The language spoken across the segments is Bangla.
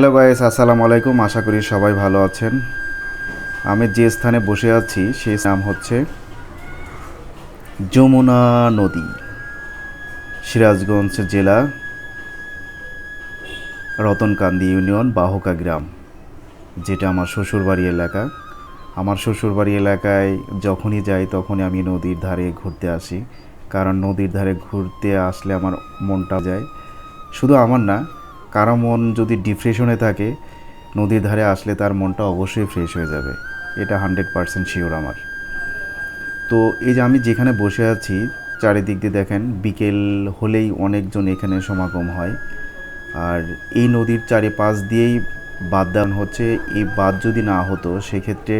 হ্যালো গাইস, আসসালামু আলাইকুম। আশা করি সবাই ভালো আছেন। আমি যে স্থানে বসে আছি, সেই নাম হচ্ছে যমুনা নদী, সিরাজগঞ্জ জেলা, রতনকান্দি ইউনিয়ন, বাহুকা গ্রাম, যেটা আমার শ্বশুরবাড়ি এলাকা। আমার শ্বশুরবাড়ি এলাকায় যখনই যাই, তখনই আমি নদীর ধারে ঘুরতে আসি। কারণ নদীর ধারে ঘুরতে আসলে আমার মনটা যায়। শুধু আমার না কারও মন যদি ডিপ্রেশনে থাকে, নদীর ধারে আসলে তার মনটা অবশ্যই ফ্রেশ হয়ে যাবে। এটা হান্ড্রেড পারসেন্ট শিওর আমার। তো এই যে আমি যেখানে বসে আছি, চারিদিক দিয়ে দেখেন, বিকেল হলেই অনেকজন এখানে সমাগম হয়। আর এই নদীর চারিপাশ দিয়েই বাদদান হচ্ছে, এই বাদ যদি না হতো, সেক্ষেত্রে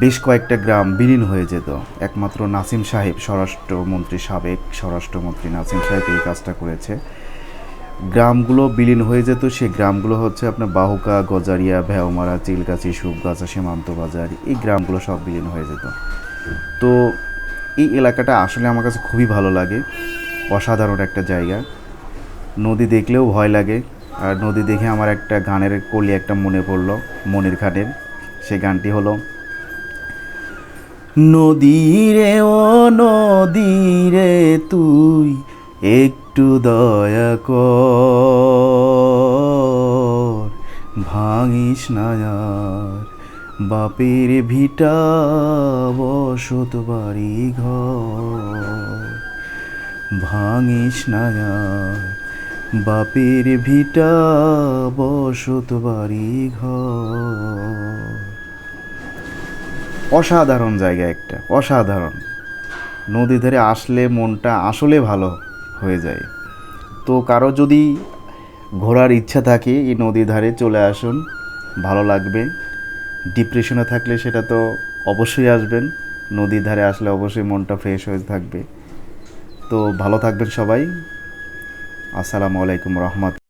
বেশ কয়েকটা গ্রাম বিলীন হয়ে যেত। একমাত্র নাসিম সাহেব স্বরাষ্ট্রমন্ত্রী, সাবেক স্বরাষ্ট্রমন্ত্রী নাসিম সাহেব এই কাজটা করেছে। গ্রামগুলো বিলীন হয়ে যেত, সেই গ্রামগুলো হচ্ছে আপনার বাহুকা, গজারিয়া, ভেওমারা, চিলগাছি সুবগাছা সীমান্ত বাজার, এই গ্রামগুলো সব বিলীন হয়ে যেত। তো এই এলাকাটা আসলে আমার কাছে খুবই ভালো লাগে, অসাধারণ একটা জায়গা। নদী দেখলেও ভয় লাগে, আর নদী দেখে আমার একটা গানের কলি একটা মনে পড়ল, মনির খানের সেই গানটি হলো নদী নদীরে ও নদীরে তুই একটু দয়া কর, ভাঙিস না আর। বাপের ভিটা বসত বাড়ি ঘর, ভাঙিস না আর। বাপের ভিটা বসত বাড়ি ঘর। অসাধারণ জায়গা একটা, অসাধারণ। নদী ধারে আসলে মনটা আসলে ভালো হয়ে যায়। তো কারও যদি ঘোরার ইচ্ছা থাকে, এই নদীর ধারে চলে আসুন, ভালো লাগবে। ডিপ্রেশনে থাকলে সেটা তো অবশ্যই আসবেন, নদীর ধারে আসলে অবশ্যই মনটা ফ্রেশ হয়ে থাকবে। তো ভালো থাকবেন সবাই। আসসালামু আলাইকুম রহমত